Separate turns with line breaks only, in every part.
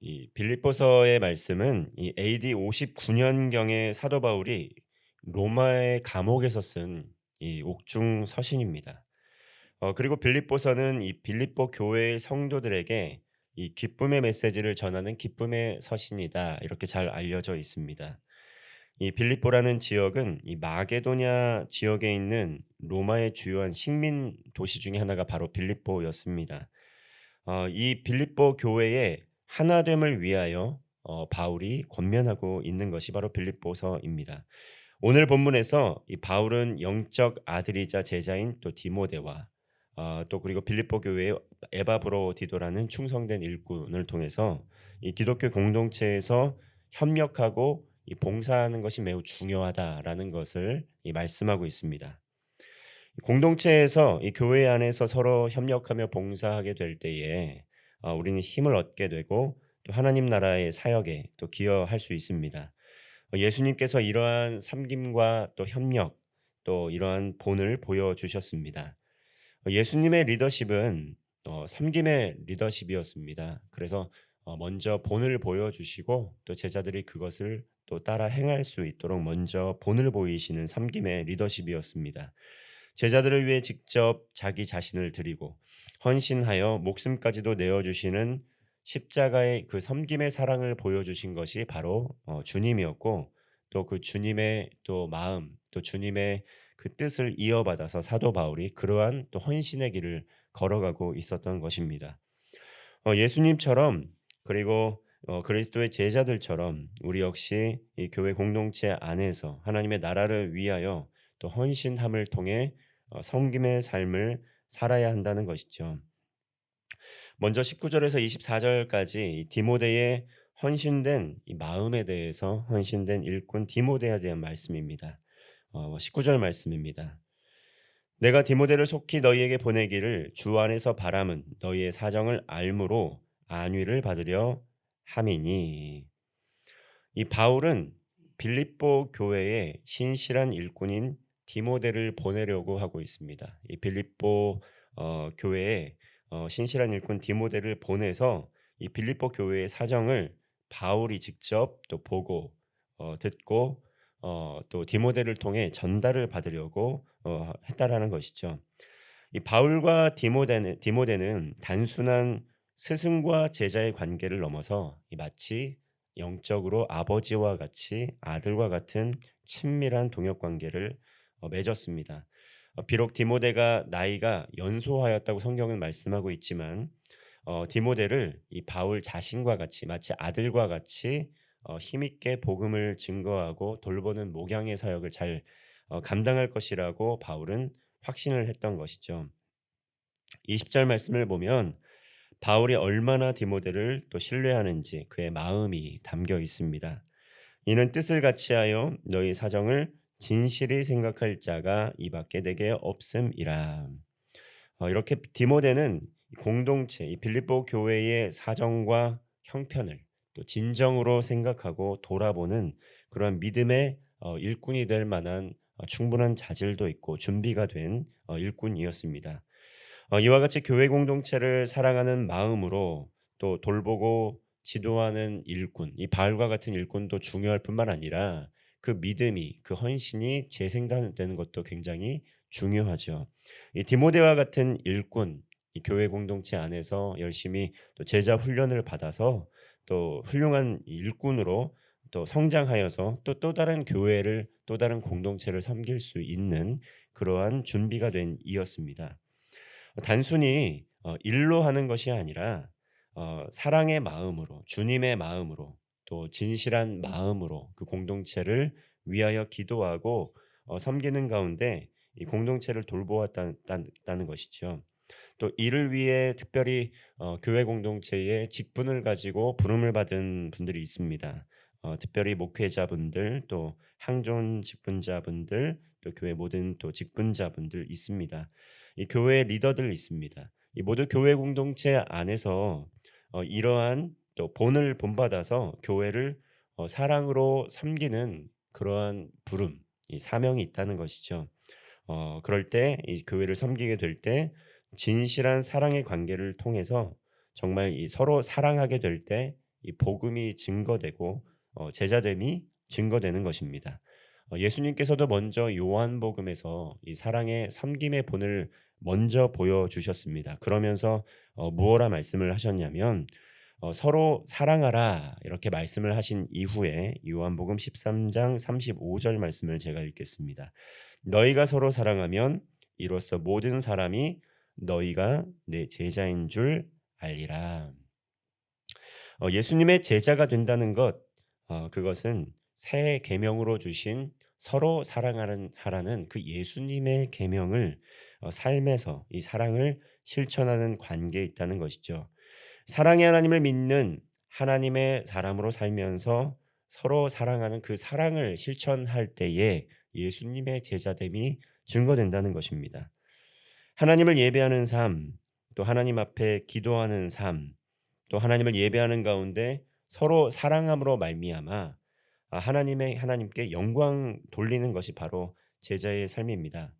이 빌립보서의 말씀은 이 AD 59년경에 사도 바울이 로마의 감옥에서 쓴 이 옥중 서신입니다. 어 그리고 빌립보서는 이 빌립보 교회의 성도들에게 이 기쁨의 메시지를 전하는 기쁨의 서신이다. 이렇게 잘 알려져 있습니다. 이 빌립보라는 지역은 이 마게도냐 지역에 있는 로마의 주요한 식민 도시 중에 하나가 바로 빌립보였습니다. 어, 이 빌립보 교회의 하나됨을 위하여 어, 바울이 권면하고 있는 것이 바로 빌립보서입니다. 오늘 본문에서 이 바울은 영적 아들이자 제자인 또 디모데와 어, 또 그리고 빌립보 교회의 에바브로디도라는 충성된 일꾼을 통해서 이 기독교 공동체에서 협력하고 이 봉사하는 것이 매우 중요하다라는 것을 이 말씀하고 있습니다. 공동체에서 이 교회 안에서 서로 협력하며 봉사하게 될 때에 어, 우리는 힘을 얻게 되고 또 하나님 나라의 사역에 또 기여할 수 있습니다. 어, 예수님께서 이러한 섬김과 또 협력 또 이러한 본을 보여주셨습니다. 어, 예수님의 리더십은 어, 섬김의 리더십이었습니다. 그래서 어, 먼저 본을 보여주시고 또 제자들이 그것을 또 따라 행할 수 있도록 먼저 본을 보이시는 섬김의 리더십이었습니다. 제자들을 위해 직접 자기 자신을 드리고 헌신하여 목숨까지도 내어주시는 십자가의 그 섬김의 사랑을 보여주신 것이 바로 어, 주님이었고 또 그 주님의 또 마음 또 주님의 그 뜻을 이어받아서 사도 바울이 그러한 또 헌신의 길을 걸어가고 있었던 것입니다. 어, 예수님처럼 그리고 어, 그리스도의 제자들처럼 우리 역시 이 교회 공동체 안에서 하나님의 나라를 위하여 또 헌신함을 통해 어, 섬김의 삶을 살아야 한다는 것이죠. 먼저 19절에서 24절까지 디모데의 헌신된 이 마음에 대해서 헌신된 일꾼 디모데에 대한 말씀입니다. 어, 19절 말씀입니다. 내가 디모데를 속히 너희에게 보내기를 주 안에서 바람은 너희의 사정을 알므로 안위를 받으려 함이니 이 바울은 빌립보 교회의 신실한 일꾼인 디모데를 보내려고 하고 있습니다. 이 빌립보 어, 교회에 어, 신실한 일꾼 디모데를 보내서 이 빌립보 교회의 사정을 바울이 직접 또 보고 어, 듣고 어, 또 디모데를 통해 전달을 받으려고 어, 했다라는 것이죠. 이 바울과 디모데는, 디모데는 단순한 스승과 제자의 관계를 넘어서 마치 영적으로 아버지와 같이 아들과 같은 친밀한 동역 관계를 어, 맺었습니다. 어, 비록 디모데가 나이가 연소하였다고 성경은 말씀하고 있지만 어, 디모데를 이 바울 자신과 같이 마치 아들과 같이 어, 힘있게 복음을 증거하고 돌보는 목양의 사역을 잘 어, 감당할 것이라고 바울은 확신을 했던 것이죠. 20절 말씀을 보면 바울이 얼마나 디모데를 또 신뢰하는지 그의 마음이 담겨 있습니다. 이는 뜻을 같이하여 너희 사정을 진실히 생각할 자가 이밖에 내게 없음이라. 어, 이렇게 디모데는 공동체, 이 빌립보 교회의 사정과 형편을 또 진정으로 생각하고 돌아보는 그런 믿음의 어, 일꾼이 될 만한 어, 충분한 자질도 있고 준비가 된 어, 일꾼이었습니다. 어, 이와 같이 교회 공동체를 사랑하는 마음으로 또 돌보고 지도하는 일꾼, 이 바울과 같은 일꾼도 중요할 뿐만 아니라 그 믿음이 그 헌신이 재생되는 것도 굉장히 중요하죠. 이 디모데와 같은 일꾼, 이 교회 공동체 안에서 열심히 또 제자 훈련을 받아서 또 훌륭한 일꾼으로 또 성장하여서 또 또 다른 교회를 또 다른 공동체를 섬길 수 있는 그러한 준비가 된 이었습니다. 단순히 어, 일로 하는 것이 아니라 어, 사랑의 마음으로 주님의 마음으로 또 진실한 마음으로 그 공동체를 위하여 기도하고 어, 섬기는 가운데 이 공동체를 돌보았다는 것이죠. 또 이를 위해 특별히 어, 교회 공동체에 직분을 가지고 부름을 받은 분들이 있습니다. 어, 특별히 목회자분들 또 항존 직분자분들 또 교회 모든 또 직분자분들 있습니다. 이 교회 리더들 있습니다. 이 모두 교회 공동체 안에서 어, 이러한 또 본을 본받아서 교회를 어, 사랑으로 섬기는 그러한 부름, 이 사명이 있다는 것이죠. 어, 그럴 때 이 교회를 섬기게 될 때 진실한 사랑의 관계를 통해서 정말 이 서로 사랑하게 될 때 이 복음이 증거되고 어, 제자됨이 증거되는 것입니다. 어, 예수님께서도 먼저 요한복음에서 이 사랑의 섬김의 본을 먼저 보여주셨습니다. 그러면서 어, 무엇라 말씀을 하셨냐면 어, 서로 사랑하라 이렇게 말씀을 하신 이후에 요한복음 13장 35절 말씀을 제가 읽겠습니다. 너희가 서로 사랑하면 이로써 모든 사람이 너희가 내 제자인 줄 알리라. 어, 예수님의 제자가 된다는 것 어, 그것은 새 계명으로 주신 서로 사랑하는 하라는 그 예수님의 계명을 어, 삶에서 이 사랑을 실천하는 관계에 있다는 것이죠. 사랑의 하나님을 믿는 하나님의 사람으로 살면서 서로 사랑하는 그 사랑을 실천할 때에 예수님의 제자됨이 증거된다는 것입니다. 하나님을 예배하는 삶, 또 하나님 앞에 기도하는 삶, 또 하나님을 예배하는 가운데 서로 사랑함으로 말미암아 아, 하나님의 하나님께 영광 돌리는 것이 바로 제자의 삶입니다.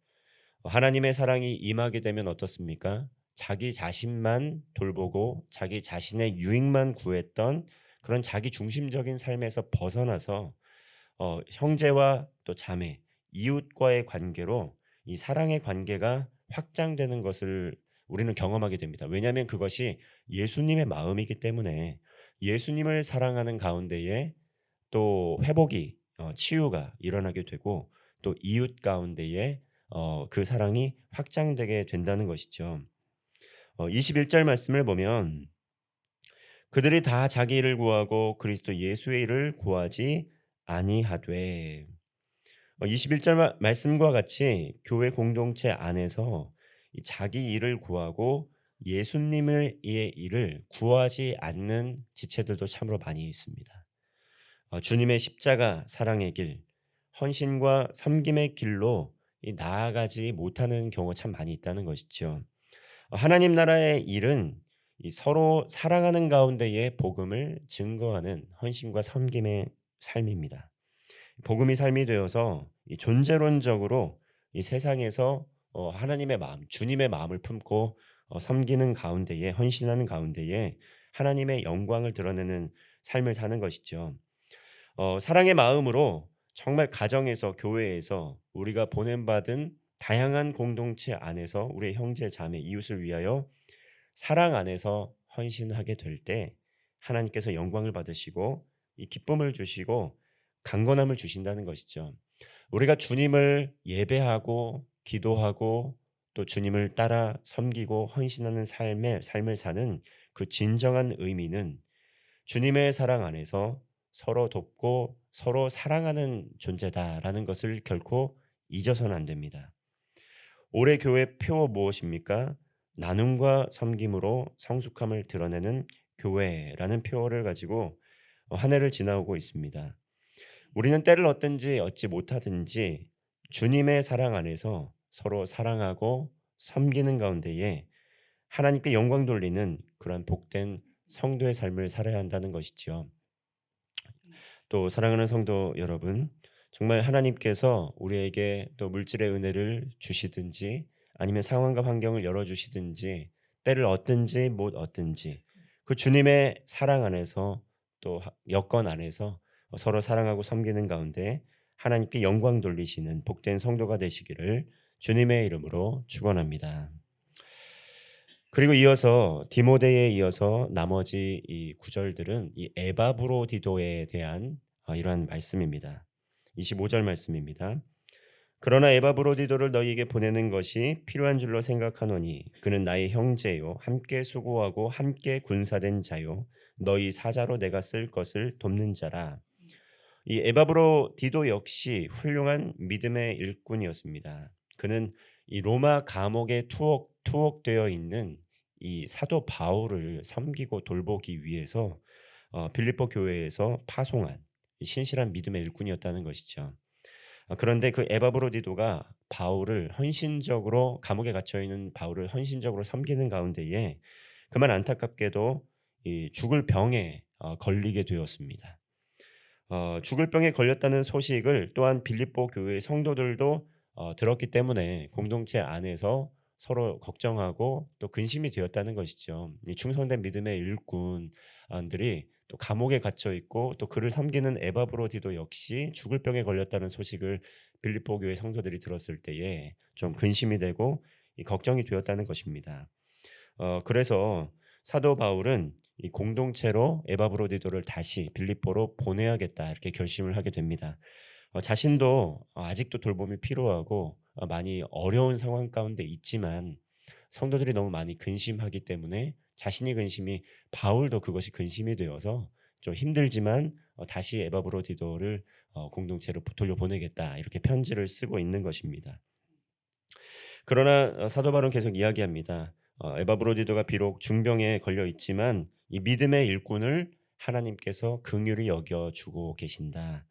하나님의 사랑이 임하게 되면 어떻습니까? 자기 자신만 돌보고 자기 자신의 유익만 구했던 그런 자기 중심적인 삶에서 벗어나서 어, 형제와 또 자매, 이웃과의 관계로 이 사랑의 관계가 확장되는 것을 우리는 경험하게 됩니다. 왜냐하면 그것이 예수님의 마음이기 때문에 예수님을 사랑하는 가운데에 또 회복이 어, 치유가 일어나게 되고 또 이웃 가운데에 어, 그 사랑이 확장되게 된다는 것이죠. 어, 21절 말씀을 보면 그들이 다 자기 일을 구하고 그리스도 예수의 일을 구하지 아니하되 21절 말씀과 같이 교회 공동체 안에서 자기 일을 구하고 예수님의 일을 구하지 않는 지체들도 참으로 많이 있습니다. 어, 주님의 십자가 사랑의 길, 헌신과 섬김의 길로 나아가지 못하는 경우가 참 많이 있다는 것이죠. 어, 하나님 나라의 일은 서로 사랑하는 가운데에 복음을 증거하는 헌신과 섬김의 삶입니다. 복음이 삶이 되어서 존재론적으로 이 세상에서 어, 하나님의 마음, 주님의 마음을 품고 어, 섬기는 가운데에 헌신하는 가운데에 하나님의 영광을 드러내는 삶을 사는 것이죠. 어, 사랑의 마음으로 정말 가정에서 교회에서 우리가 보냄 받은 다양한 공동체 안에서 우리의 형제 자매 이웃을 위하여 사랑 안에서 헌신하게 될 때 하나님께서 영광을 받으시고 이 기쁨을 주시고 강건함을 주신다는 것이죠. 우리가 주님을 예배하고 기도하고 또 주님을 따라 섬기고 헌신하는 삶의 삶을 사는 그 진정한 의미는 주님의 사랑 안에서 서로 돕고 서로 사랑하는 존재다라는 것을 결코 잊어서는 안 됩니다. 올해 교회 표 무엇입니까? 나눔과 섬김으로 성숙함을 드러내는 교회라는 표어를 가지고 한 해를 지나오고 있습니다. 우리는 때를 어든지 얻지 못하든지 주님의 사랑 안에서 서로 사랑하고 섬기는 가운데에 하나님께 영광 돌리는 그러한 복된 성도의 삶을 살아야 한다는 것이지요. 또 사랑하는 성도 여러분, 정말 하나님께서 우리에게 또 물질의 은혜를 주시든지 아니면 상황과 환경을 열어 주시든지 때를 얻든지 못 얻든지 그 주님의 사랑 안에서 또 여건 안에서 서로 사랑하고 섬기는 가운데 하나님께 영광 돌리시는 복된 성도가 되시기를 주님의 이름으로 축원합니다. 그리고 이어서 디모데에 이어서 나머지 이 구절들은 이 에바브로디도에 대한 어, 이러한 말씀입니다. 25절 말씀입니다. 그러나 에바 브로디도를 너희에게 보내는 것이 필요한 줄로 생각하노니 그는 나의 형제요 함께 수고하고 함께 군사된 자요 너희 사자로 내가 쓸 것을 돕는 자라. 이 에바브로디도 역시 훌륭한 믿음의 일꾼이었습니다. 그는 이 로마 감옥에 투옥 투옥되어 있는 이 사도 바울을 섬기고 돌보기 위해서 어, 빌립보 교회에서 파송한 신실한 믿음의 일꾼이었다는 것이죠. 어, 그런데 그 에바브로디도가 바울을 헌신적으로 감옥에 갇혀 있는 바울을 헌신적으로 섬기는 가운데에 그만 안타깝게도 이 죽을 병에 어, 걸리게 되었습니다. 어, 죽을 병에 걸렸다는 소식을 또한 빌립보 교회의 성도들도 어, 들었기 때문에 공동체 안에서 서로 걱정하고 또 근심이 되었다는 것이죠. 이 충성된 믿음의 일꾼들이 또 감옥에 갇혀 있고 또 그를 섬기는 에바브로디도 역시 죽을 병에 걸렸다는 소식을 빌립보 교회 성도들이 들었을 때에 좀 근심이 되고 이 걱정이 되었다는 것입니다. 어, 그래서 사도 바울은 이 공동체로 에바브로디도를 다시 빌립보로 보내야겠다 이렇게 결심을 하게 됩니다. 어, 자신도 아직도 돌봄이 필요하고 어, 많이 어려운 상황 가운데 있지만 성도들이 너무 많이 근심하기 때문에 자신이 근심이 바울도 그것이 근심이 되어서 좀 힘들지만 어, 다시 에바브로디도를 어, 공동체로 돌려 보내겠다 이렇게 편지를 쓰고 있는 것입니다. 그러나 어, 사도 바울은 계속 이야기합니다. 어, 에바브로디도가 비록 중병에 걸려 있지만 이 믿음의 일꾼을 하나님께서 긍휼히 여겨 주고 계신다.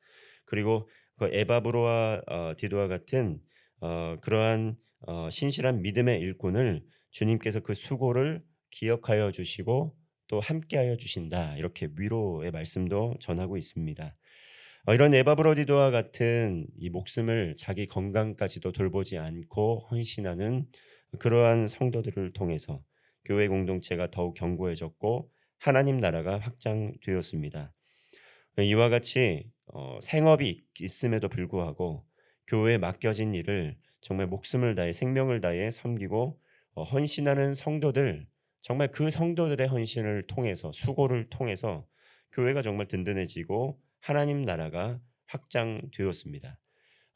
그리고 그 에바브로와 어, 디도와 같은 어, 그러한 어, 신실한 믿음의 일꾼을 주님께서 그 수고를 기억하여 주시고 또 함께하여 주신다. 이렇게 위로의 말씀도 전하고 있습니다. 어, 이런 에바브로디도와 같은 이 목숨을 자기 건강까지도 돌보지 않고 헌신하는 그러한 성도들을 통해서 교회 공동체가 더욱 견고해졌고 하나님 나라가 확장되었습니다. 이와 같이 어, 생업이 있음에도 불구하고 교회에 맡겨진 일을 정말 목숨을 다해 생명을 다해 섬기고 어, 헌신하는 성도들 정말 그 성도들의 헌신을 통해서 수고를 통해서 교회가 정말 든든해지고 하나님 나라가 확장되었습니다.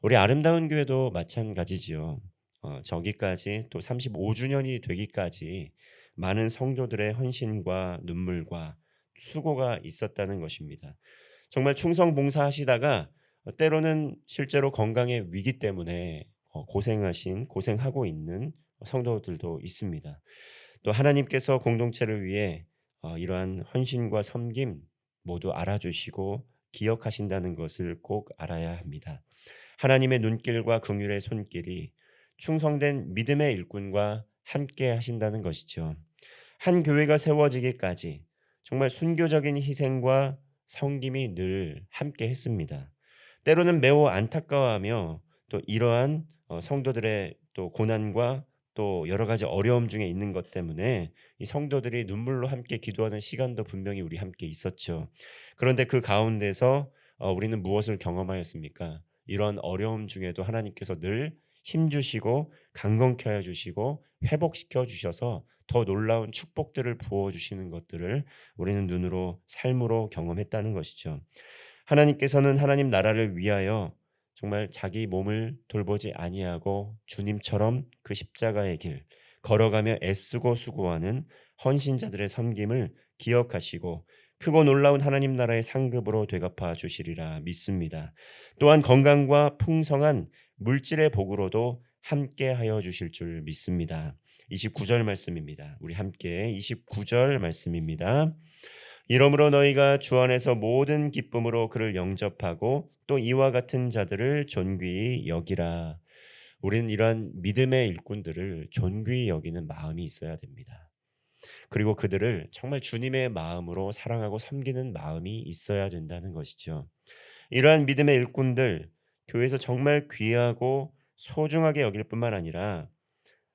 우리 아름다운 교회도 마찬가지지요. 어, 저기까지 또 35주년이 되기까지 많은 성도들의 헌신과 눈물과 수고가 있었다는 것입니다. 정말 충성 봉사하시다가 때로는 실제로 건강의 위기 때문에 어, 고생하신 고생하고 있는 성도들도 있습니다. 또 하나님께서 공동체를 위해 어, 이러한 헌신과 섬김 모두 알아주시고 기억하신다는 것을 꼭 알아야 합니다. 하나님의 눈길과 긍휼의 손길이 충성된 믿음의 일꾼과 함께 하신다는 것이죠. 한 교회가 세워지기까지 정말 순교적인 희생과 성김이 늘 함께 했습니다. 때로는 매우 안타까워하며 또 이러한 어, 성도들의 또 고난과 또 여러 가지 어려움 중에 있는 것 때문에 이 성도들이 눈물로 함께 기도하는 시간도 분명히 우리 함께 있었죠. 그런데 그 가운데서 어, 우리는 무엇을 경험하였습니까? 이런 어려움 중에도 하나님께서 늘 힘주시고 강건케 하여 주시고 회복시켜 주셔서 더 놀라운 축복들을 부어 주시는 것들을 우리는 눈으로 삶으로 경험했다는 것이죠. 하나님께서는 하나님 나라를 위하여 정말 자기 몸을 돌보지 아니하고 주님처럼 그 십자가의 길 걸어가며 애쓰고 수고하는 헌신자들의 섬김을 기억하시고 크고 놀라운 하나님 나라의 상급으로 되갚아 주시리라 믿습니다. 또한 건강과 풍성한 물질의 복으로도 함께 하여 주실 줄 믿습니다. 29절 말씀입니다. 우리 함께 29절 말씀입니다. 이러므로 너희가 주 안에서 모든 기쁨으로 그를 영접하고 또 이와 같은 자들을 존귀히 여기라. 우리는 이러한 믿음의 일꾼들을 존귀히 여기는 마음이 있어야 됩니다. 그리고 그들을 정말 주님의 마음으로 사랑하고 섬기는 마음이 있어야 된다는 것이죠. 이러한 믿음의 일꾼들 교회에서 정말 귀하고 소중하게 여길 뿐만 아니라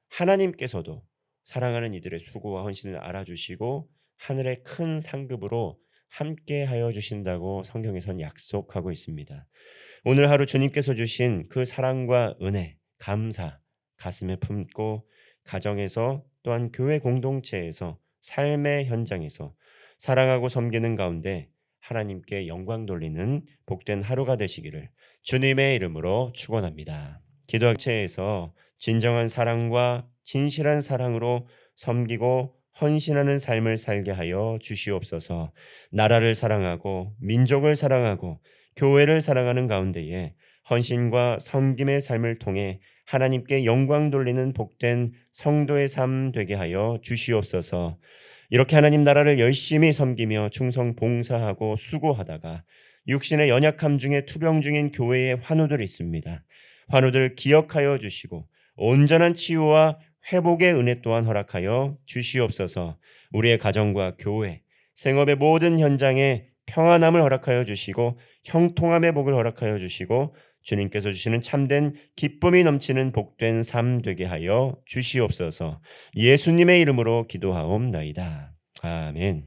하나님께서도 사랑하는 이들의 수고와 헌신을 알아주시고 하늘의 큰 상급으로 함께 하여 주신다고 성경에선 약속하고 있습니다. 오늘 하루 주님께서 주신 그 사랑과 은혜, 감사 가슴에 품고 가정에서 또한 교회 공동체에서 삶의 현장에서 사랑하고 섬기는 가운데 하나님께 영광 돌리는 복된 하루가 되시기를 주님의 이름으로 축원합니다. 기도학체에서 진정한 사랑과 진실한 사랑으로 섬기고 헌신하는 삶을 살게 하여 주시옵소서. 나라를 사랑하고 민족을 사랑하고 교회를 사랑하는 가운데에 헌신과 섬김의 삶을 통해 하나님께 영광 돌리는 복된 성도의 삶 되게 하여 주시옵소서. 이렇게 하나님 나라를 열심히 섬기며 충성 봉사하고 수고하다가 육신의 연약함 중에 투병 중인 교회의 환우들이 있습니다. 환우들 기억하여 주시고 온전한 치유와 회복의 은혜 또한 허락하여 주시옵소서. 우리의 가정과 교회, 생업의 모든 현장에 평안함을 허락하여 주시고 형통함의 복을 허락하여 주시고 주님께서 주시는 참된 기쁨이 넘치는 복된 삶 되게 하여 주시옵소서. 예수님의 이름으로 기도하옵나이다. 아멘.